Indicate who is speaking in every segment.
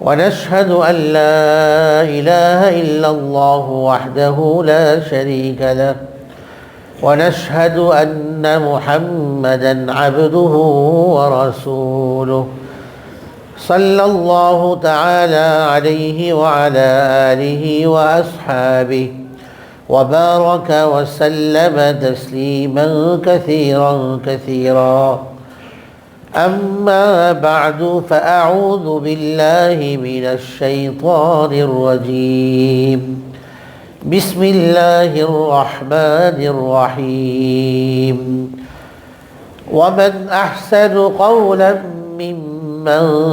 Speaker 1: ونشهد أن لا إله إلا الله وحده لا شريك له ونشهد أن محمدا عبده ورسوله صلى الله تعالى عليه وعلى آله وأصحابه وبارك وسلم تسليما كثيرا كثيرا أما بعد فأعوذ بالله من الشيطان الرجيم بسم الله الرحمن الرحيم ومن أحسن قولا ممن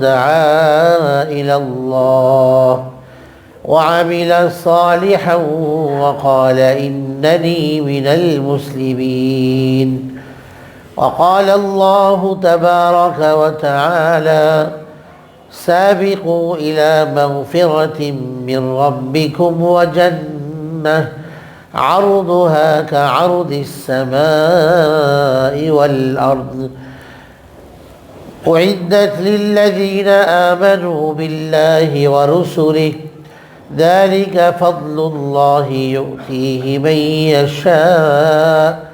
Speaker 1: دعا إلى الله وعمل صالحا وقال إنني من المسلمين وقال الله تبارك وتعالى سابقوا إلى مغفرة من ربكم وجنة عرضها كعرض السماء والأرض أعدت للذين آمنوا بالله ورسله ذلك فضل الله يؤتيه من يشاء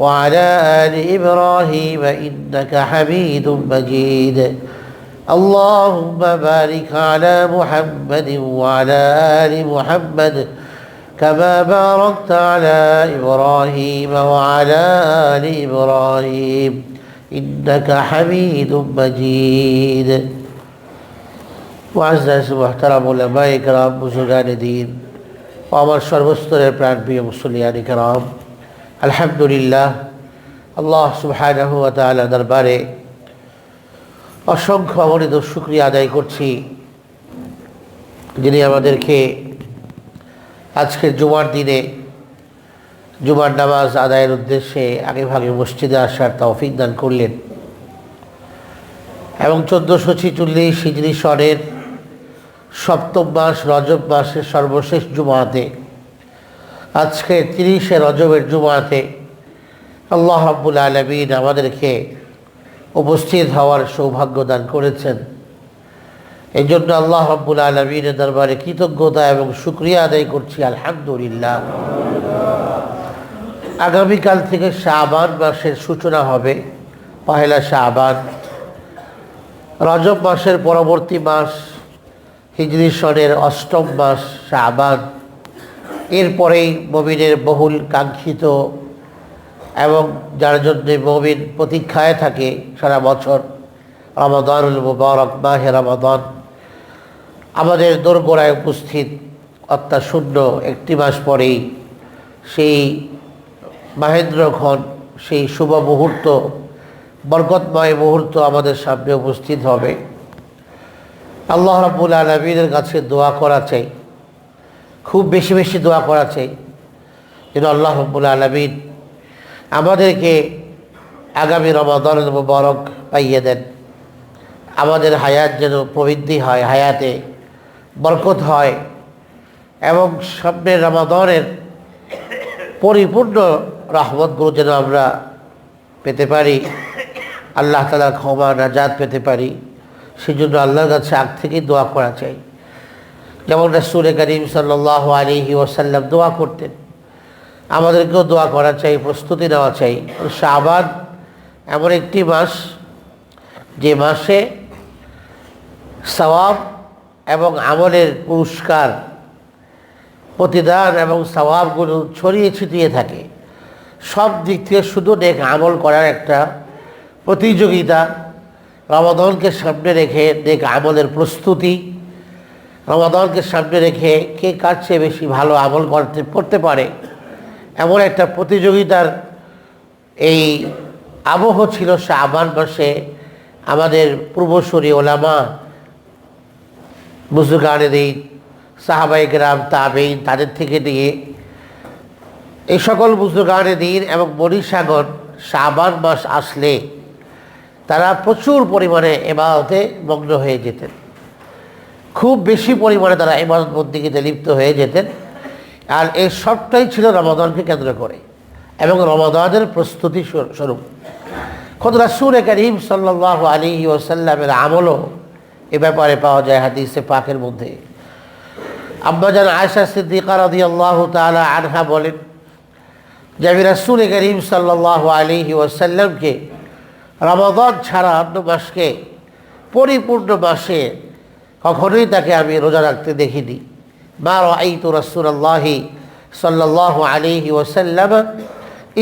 Speaker 1: وعلى آل إبراهيم إنك حميد مجيد اللهم بارك على محمد وعلى آل محمد كما باركت على إبراهيم وعلى آل إبراهيم إنك حميد مجيد معزز محترم علماء کرام بزرگان وعمر و আমার সর্বস্তরের প্রাণপ্রিয় মুসলিয়ানি کرام আলহামদুলিল্লাহ আল্লাহ সুবাহ দরবারে অসংখ্য অবনীত শুক্রিয়া আদায় করছি যিনি আমাদেরকে আজকের জুমার দিনে জুমার নামাজ আদায়ের উদ্দেশ্যে আগে ভাগে মসজিদে আসার তৌফিক দান করলেন এবং চোদ্দোশো ছিচল্লিশ হিজড়ি স্বরের সপ্তম মাস রজব মাসের সর্বশেষ জুমাতে আজকে তিরিশে রজবের জুমাতে আল্লাহ আব্বুল আলমিন আমাদেরকে উপস্থিত হওয়ার সৌভাগ্য দান করেছেন এই জন্য আল্লাহ আব্বুল আলমিনের দরবারে কৃতজ্ঞতা এবং শুক্রিয়া আদায় করছি আলহামদুলিল্লাহ আগামীকাল থেকে শাহবান মাসের সূচনা হবে পহেলা শাহবান রজব মাসের পরবর্তী মাস হিজরি সনের অষ্টম মাস শাহবান এরপরেই মবিনের বহুল কাঙ্ক্ষিত এবং যার জন্যে মবিন প্রতীক্ষায় থাকে সারা বছর রমাদানুল মুবারক মাহে রমাদান আমাদের দোরগোড়ায় উপস্থিত শূন্য একটি মাস পরেই সেই মাহেন্দ্রক্ষণ সেই শুভ মুহূর্ত বরকতময় মুহূর্ত আমাদের সামনে উপস্থিত হবে আল্লাহ রাবুল আলমিনের কাছে দোয়া করা চাই খুব বেশি বেশি দোয়া করা চাই যেন আল্লাহ রব্বুল আলমিন আমাদেরকে আগামী রমাদন বরক পাইয়ে দেন আমাদের হায়াত যেন প্রবৃদ্ধি হয় হায়াতে বরকত হয় এবং সামনে রমাদনের পরিপূর্ণ রহমতগুলো যেন আমরা পেতে পারি আল্লাহ তালা ক্ষমা নাজাদ পেতে পারি সেজন্য আল্লাহর কাছে আগ থেকেই দোয়া করা চাই যেমন রসুল করিম সাল্লাহ আলী ওসাল্লাম দোয়া করতেন আমাদেরকেও দোয়া করা চাই প্রস্তুতি নেওয়া চাই শাহবাদ এমন একটি মাস যে মাসে সওয়াব এবং আমলের পুরস্কার প্রতিদান এবং স্বভাবগুলো ছড়িয়ে ছিটিয়ে থাকে সব দিক থেকে শুধু দেখ আমল করার একটা প্রতিযোগিতা রমাদনকে সামনে রেখে দেখ আমলের প্রস্তুতি রমাদনকে সামনে রেখে কে কার চেয়ে বেশি ভালো আমল করতে করতে পারে এমন একটা প্রতিযোগিতার এই আবহ ছিল আবার মাসে আমাদের পূর্বসূরি ওলামা বুজুগানের এই সাহাবাই গ্রাম তাবেইন তাদের থেকে নিয়ে এই সকল বুজুগানে দিন এবং মনীষাগর সাবান মাস আসলে তারা প্রচুর পরিমাণে এবাদতে মগ্ন হয়ে যেতেন খুব বেশি পরিমাণে তারা ইবাদত বন্দিগিতে লিপ্ত হয়ে যেতেন আর এই সবটাই ছিল রমাদানকে কেন্দ্র করে এবং রমাদানের প্রস্তুতি স্বরূপ খোদ রাসুল করিম সাল্লাহ আলী ওসাল্লামের আমলও এ ব্যাপারে পাওয়া যায় হাদিসে পাকের মধ্যে আব্বাজান আয়সা সিদ্দিকার আদি আল্লাহ তালা আনহা বলেন যে আমি রাসুল করিম সাল্লাহ আলী ওসাল্লামকে রমাদান ছাড়া অন্য মাসকে পরিপূর্ণ মাসে কখনোই তাকে আমি রোজা রাখতে দেখিনি মা রাই তো রসুল্লাহি সাল্লাহ আলিহি ওসাল্লাম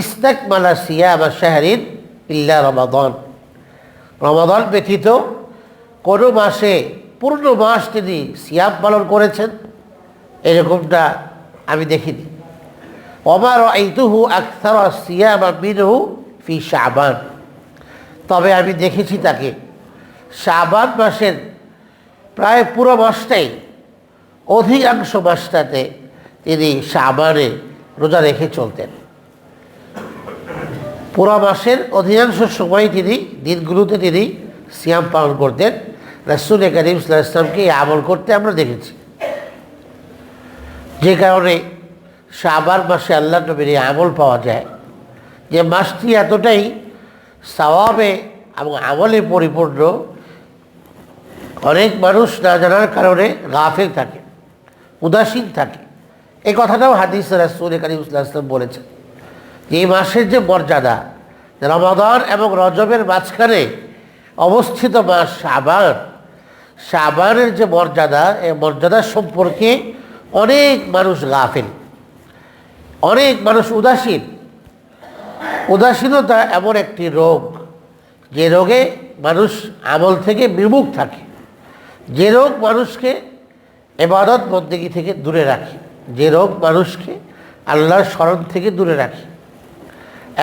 Speaker 1: ইস্তাকমালা সিয়া বা শাহরিন ইল্লা রমাদন রমাদন ব্যতীত কোনো মাসে পূর্ণ মাস তিনি সিয়াম পালন করেছেন এরকমটা আমি দেখিনি অমার আইতুহু আখতার সিয়াম মিনহু ফি শাবান তবে আমি দেখেছি তাকে শাবান মাসের প্রায় পুরো মাসটাই অধিকাংশ মাসটাতে তিনি সাবারে রোজা রেখে চলতেন পুরো মাসের অধিকাংশ সময় তিনি দিনগুলোতে তিনি সিয়াম পালন করতেন রাসুল করিম ইসলামকে এই আমল করতে আমরা দেখেছি যে কারণে সাবার মাসে আল্লাহ নবীর আমল পাওয়া যায় যে মাসটি এতটাই সওয়াবে এবং আমলে পরিপূর্ণ অনেক মানুষ না জানার কারণে গাফের থাকে উদাসীন থাকে এই কথাটাও হাদিস রাসুল কারিম ইসলাম বলেছেন এই মাসের যে মর্যাদা রমাদান এবং রজবের মাঝখানে অবস্থিত মাস সাবান সাবানের যে মর্যাদা এই মর্যাদা সম্পর্কে অনেক মানুষ গাফেন অনেক মানুষ উদাসীন উদাসীনতা এমন একটি রোগ যে রোগে মানুষ আমল থেকে বিমুখ থাকে যে রোগ মানুষকে এবাদত বন্দেগি থেকে দূরে রাখে যে রোগ মানুষকে আল্লাহর স্মরণ থেকে দূরে রাখে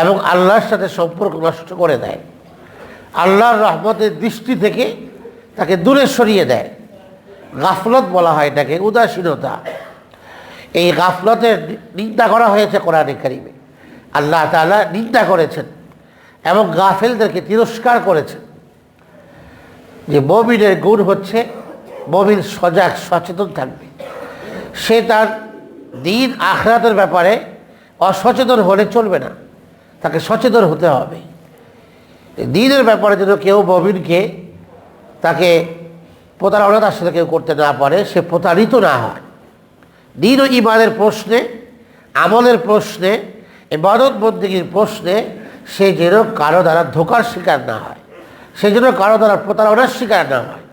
Speaker 1: এবং আল্লাহর সাথে সম্পর্ক নষ্ট করে দেয় আল্লাহর রহমতের দৃষ্টি থেকে তাকে দূরে সরিয়ে দেয় গাফলত বলা হয় এটাকে উদাসীনতা এই গাফলতের নিন্দা করা হয়েছে কোরআনে কারিমে আল্লাহ তালা নিন্দা করেছেন এবং গাফেলদেরকে তিরস্কার করেছেন যে ববিনের গুণ হচ্ছে ববিন সজাগ সচেতন থাকবে সে তার দিন আখরাতের ব্যাপারে অসচেতন হলে চলবে না তাকে সচেতন হতে হবে দিনের ব্যাপারে যেন কেউ ববিনকে তাকে প্রতারণা তার সাথে কেউ করতে না পারে সে প্রতারিত না হয় দিন ও ইমানের প্রশ্নে আমলের প্রশ্নে এ বন্দীগীর প্রশ্নে সে যেন কারো দ্বারা ধোকার শিকার না হয় সেই জন্য কারো দ্বারা প্রতারণার শিকার না হয়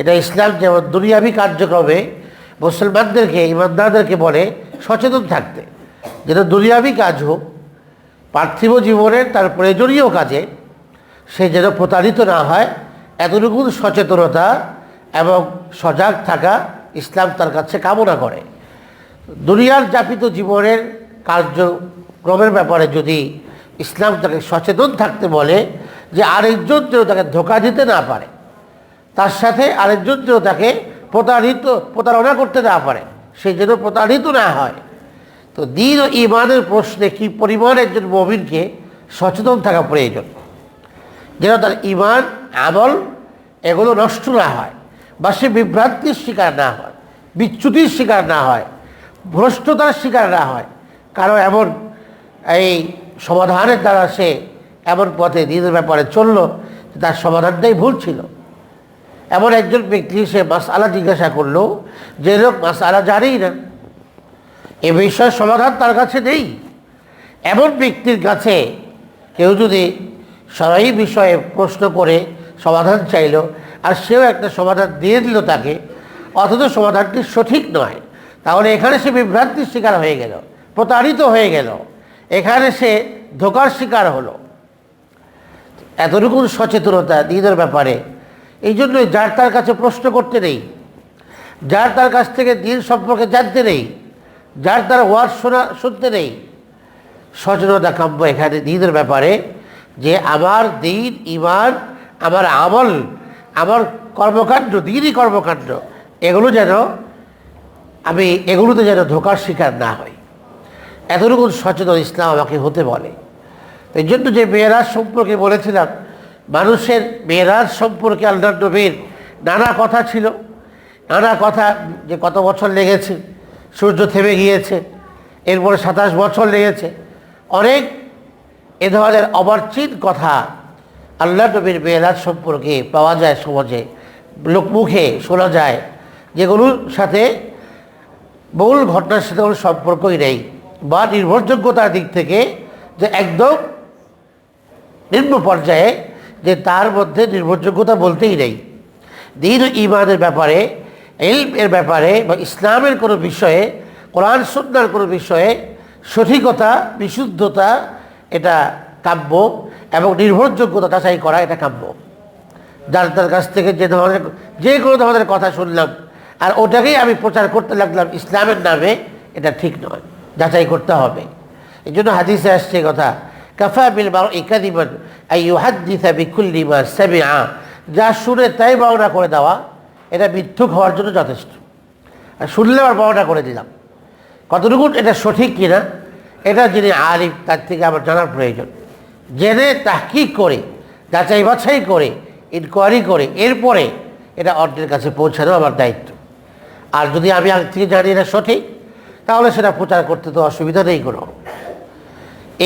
Speaker 1: এটা ইসলাম যেমন দুনিয়াবি কার্যক্রমে মুসলমানদেরকে ইমানদারদেরকে বলে সচেতন থাকতে যেটা দুনিয়াবি কাজ হোক পার্থিব জীবনের তার প্রয়োজনীয় কাজে সে যেন প্রতারিত না হয় এতটুকু সচেতনতা এবং সজাগ থাকা ইসলাম তার কাছে কামনা করে দুনিয়ার যাপিত জীবনের কার্যক্রমের ব্যাপারে যদি ইসলাম তাকে সচেতন থাকতে বলে যে আরেকজন যেন তাকে ধোকা দিতে না পারে তার সাথে আরেকজন যেন তাকে প্রতারিত প্রতারণা করতে না পারে সে যেন প্রতারিত না হয় তো দিন ও ইমানের প্রশ্নে কি পরিমাণ একজন মবিনকে সচেতন থাকা প্রয়োজন যেন তার ইমান আমল এগুলো নষ্ট না হয় বা সে বিভ্রান্তির শিকার না হয় বিচ্যুতির শিকার না হয় ভ্রষ্টতার শিকার না হয় কারো এমন এই সমাধানের দ্বারা সে এমন পথে দিনের ব্যাপারে চললো তার সমাধানটাই ভুল ছিল এমন একজন ব্যক্তি সে মাসালা জিজ্ঞাসা করলো যে লোক মাসালা জানেই না এ বিষয়ে সমাধান তার কাছে নেই এমন ব্যক্তির কাছে কেউ যদি সরাই বিষয়ে প্রশ্ন করে সমাধান চাইল আর সেও একটা সমাধান দিয়ে দিল তাকে অথচ সমাধানটি সঠিক নয় তাহলে এখানে সে বিভ্রান্তির শিকার হয়ে গেল প্রতারিত হয়ে গেল এখানে সে ধোকার শিকার হলো এতটুকু সচেতনতা নিজেদের ব্যাপারে এই জন্যই যার তার কাছে প্রশ্ন করতে নেই যার তার কাছ থেকে দিন সম্পর্কে জানতে নেই যার তার ওয়ার্ড শোনা শুনতে নেই সচেতনতা কাম্য এখানে দিদের ব্যাপারে যে আমার দিন ইমান আমার আমল আমার কর্মকাণ্ড দিনই কর্মকাণ্ড এগুলো যেন আমি এগুলোতে যেন ধোকার শিকার না হই এতটুকু সচেতন ইসলাম আমাকে হতে বলে এই জন্য যে মেয়েরাজ সম্পর্কে বলেছিলাম মানুষের মেয়েরাজ সম্পর্কে আল্লাহ নবীর নানা কথা ছিল নানা কথা যে কত বছর লেগেছে সূর্য থেমে গিয়েছে এরপরে সাতাশ বছর লেগেছে অনেক এ ধরনের অবার্চিত কথা আল্লাহ নবীর মেয়েরাজ সম্পর্কে পাওয়া যায় সমাজে লোকমুখে শোনা যায় যেগুলোর সাথে মূল ঘটনার সাথে কোনো সম্পর্কই নেই বা নির্ভরযোগ্যতার দিক থেকে যে একদম নিম্ন পর্যায়ে যে তার মধ্যে নির্ভরযোগ্যতা বলতেই নেই দিন ইমানের ব্যাপারে এলম এর ব্যাপারে বা ইসলামের কোনো বিষয়ে কোরআন সন্ন্যার কোনো বিষয়ে সঠিকতা বিশুদ্ধতা এটা কাব্য এবং নির্ভরযোগ্যতা যাচাই করা এটা কাব্য যার তার কাছ থেকে যে ধরনের যে কোনো ধরনের কথা শুনলাম আর ওটাকেই আমি প্রচার করতে লাগলাম ইসলামের নামে এটা ঠিক নয় যাচাই করতে হবে এই জন্য হাদিসে আসছে কথা কাফা বিল বারো ইকাদিবান ইহাদ্দিসা বিকুল্লি বা সাবি আ যা শুনে তাই বাউনা করে দেওয়া এটা মিথ্যুক হওয়ার জন্য যথেষ্ট আর শুনলে আমার বাউনা করে দিলাম কতটুকু এটা সঠিক কিনা এটা যিনি আরিফ তার থেকে আমার জানার প্রয়োজন জেনে তাহকিক করে যাচাই বাছাই করে ইনকোয়ারি করে এরপরে এটা অন্যের কাছে পৌঁছানো আমার দায়িত্ব আর যদি আমি আগে থেকে জানি এটা সঠিক তাহলে সেটা প্রচার করতে তো অসুবিধা নেই কোনো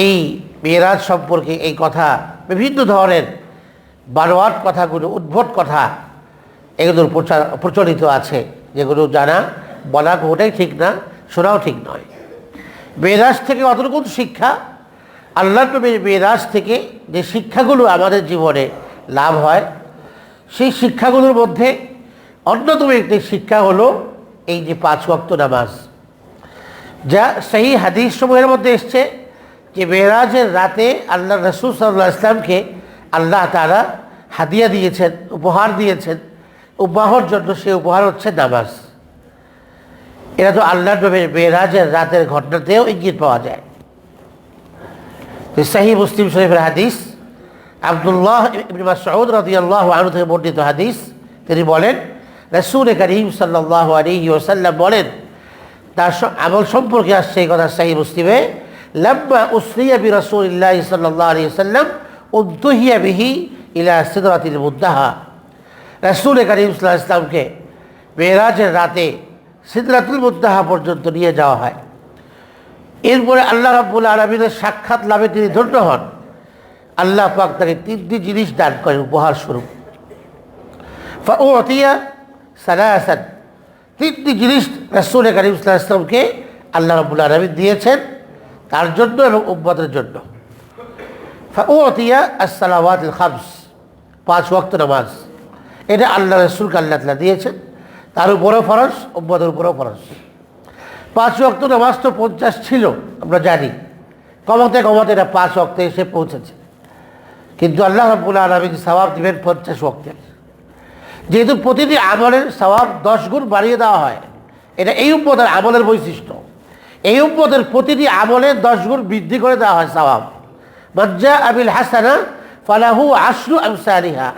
Speaker 1: এই মেয়েরাজ সম্পর্কে এই কথা বিভিন্ন ধরনের বারোয়াট কথাগুলো উদ্ভট কথা এগুলোর প্রচার প্রচলিত আছে যেগুলো জানা বলা ওটাই ঠিক না শোনাও ঠিক নয় মেয়েরাজ থেকে অতটুকু শিক্ষা আল্লাহ নবীর মেয়েরাজ থেকে যে শিক্ষাগুলো আমাদের জীবনে লাভ হয় সেই শিক্ষাগুলোর মধ্যে অন্যতম একটি শিক্ষা হলো এই যে পাঁচ ভক্ত নামাজ যা সেই হাদিস সমূহের মধ্যে এসছে যে মেয়েরাজের রাতে আল্লাহ রসুল সাল্লাহ ইসলামকে আল্লাহ তারা হাদিয়া দিয়েছেন উপহার দিয়েছেন উপহার জন্য সে উপহার হচ্ছে নামাজ এরা তো আল্লাহ মেয়েরাজের রাতের ঘটনাতেও ইঙ্গিত পাওয়া যায় সাহি মুসলিম শরীফের হাদিস আবদুল্লাহ সৌদ রদি আনু থেকে বর্ণিত হাদিস তিনি বলেন রসুল করিম সাল্লাহ আলী ওসাল্লাম বলেন তার আমল সম্পর্কে আসছে এই কথা সাহি মুসলিমে লব্বা উসরিয়া বি রসুল্লাহ সাল্লাহ আলী সাল্লাম উদ্দহিয়া বিহি ইলা সিদরাতিল মুদাহা রসুল করিম সাল্লাহ ইসলামকে মেয়েরাজের রাতে সিদরাতুল মুদাহা পর্যন্ত নিয়ে যাওয়া হয় এরপরে আল্লাহ রাবুল আলমিনের সাক্ষাৎ লাভে তিনি ধন্য হন আল্লাহ পাক তাকে তিনটি জিনিস দান করেন উপহার স্বরূপ ও অতিয়া সালাহাসান তিনটি জিনিস রসুল করিম সাল্লাহ ইসলামকে আল্লাহ রাবুল আলমিন দিয়েছেন তার জন্য এবং উম্মতের জন্য খাবস পাঁচ ওয়াক্ত নামাজ এটা আল্লাহ রসুল কাল্লা দিয়েছেন তার উপরও ফরস উম্মতের উপরও ফরস পাঁচ ওয়াক্ত নামাজ তো পঞ্চাশ ছিল আমরা জানি কমাতে কমাতে এটা পাঁচ ওয়াক্তে এসে পৌঁছেছে কিন্তু আল্লাহ রাবুল আলমিন সবাব দেবেন পঞ্চাশ ওয়াক্তের যেহেতু প্রতিটি আমলের সবাব দশ গুণ বাড়িয়ে দেওয়া হয় এটা এই উম্মতের আমলের বৈশিষ্ট্য এই উপদের প্রতিটি আমলে দশ গুণ বৃদ্ধি করে দেওয়া হয় সবাব মজ্জা আবিল হাসানা ফালাহু আশরু আমসারিহা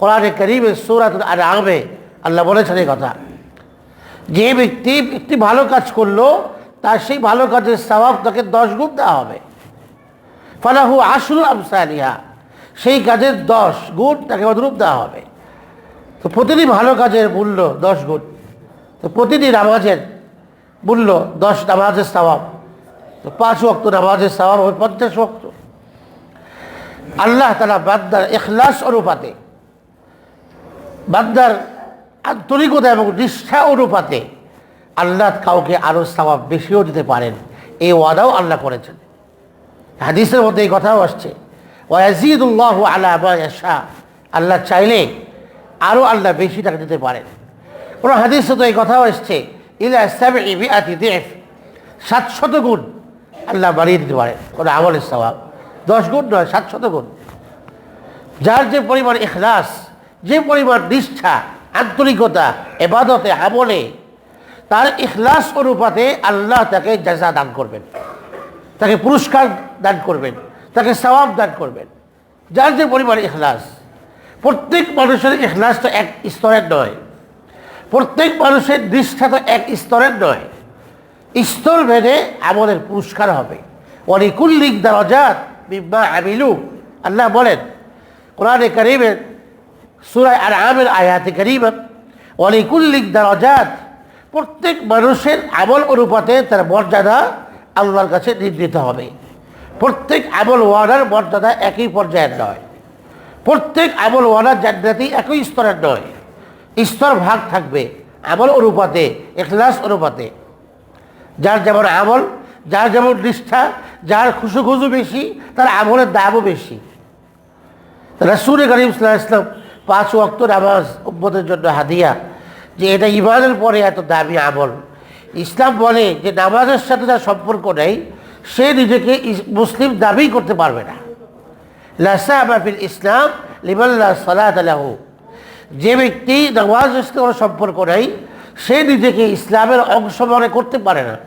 Speaker 1: কোরআনে করিমে সৌরাত আর আমে আল্লাহ বলেছেন এই কথা যে ব্যক্তি একটি ভালো কাজ করলো তার সেই ভালো কাজের স্বভাব তাকে দশ গুণ দেওয়া হবে ফালাহু আশরু আমসারিহা সেই কাজের দশ গুণ তাকে অনুরূপ দেওয়া হবে তো প্রতিটি ভালো কাজের মূল্য দশ গুণ তো প্রতিটি নামাজের মূল্য দশ নামাজের স্বভাব তো পাঁচ ওক্ত নামাজের স্বভাব হবে পঞ্চাশ ওক্ত আল্লাহ তালা বাদ্দার এখলাস অনুপাতে বাদ্দার আন্তরিকতা এবং নিষ্ঠা অনুপাতে আল্লাহ কাউকে আরো স্বভাব বেশিও দিতে পারেন এই ওয়াদাও আল্লাহ করেছেন হাদিসের মধ্যে এই কথাও আসছে ওয়াজিদুল্লাহ আল্লাহ শাহ আল্লাহ চাইলে আরও আল্লাহ বেশি তাকে দিতে পারেন কোনো হাদিসে তো এই কথাও এসছে ইলা সাবি বিআতি দিফ সাতশত গুণ আল্লাহ বাড়িয়ে দিতে পারে কোনো আমলের স্বভাব দশ গুণ নয় সাতশত গুণ যার যে পরিমাণ এখলাস যে পরিমাণ নিষ্ঠা আন্তরিকতা এবাদতে আমলে তার ইখলাস অনুপাতে আল্লাহ তাকে জাজা দান করবেন তাকে পুরস্কার দান করবেন তাকে সবাব দান করবেন যার যে পরিমাণ এখলাস প্রত্যেক মানুষের তো এক স্তরের নয় প্রত্যেক মানুষের দৃষ্টা তো এক স্তরের নয় স্তর ভেদে আমলের পুরস্কার হবে অনেকুল্লিক দরজাত বিম্বা আমিলু আল্লাহ বলেন কোরআনে করিমের সুরায় আর আমের আয়াতে করিমা অনেকুল্লিক দরজাত প্রত্যেক মানুষের আমল অনুপাতে তার মর্যাদা আল্লাহর কাছে নির্ণীত হবে প্রত্যেক আমল ওয়ানার মর্যাদা একই পর্যায়ের নয় প্রত্যেক আমল ওয়ানার জান্নাতি একই স্তরের নয় স্তর ভাগ থাকবে আমল অনুপাতে এখলাস অনুপাতে যার যেমন আমল যার যেমন নিষ্ঠা যার খুশু খুশু বেশি তার আমলের দামও বেশি রাসুল করিম সাল্লাহ ইসলাম পাঁচ অক্ত নামাজ উম্মতের জন্য হাদিয়া যে এটা ইমানের পরে এত দামি আমল ইসলাম বলে যে নামাজের সাথে যার সম্পর্ক নেই সে নিজেকে মুসলিম দাবি করতে পারবে না লাসা আবাফিল ইসলাম লিমাল্লা সালাহ আলাহু যে ব্যক্তি ইসলামের সম্পর্ক নেই সে নিজেকে ইসলামের অংশ মনে করতে পারে না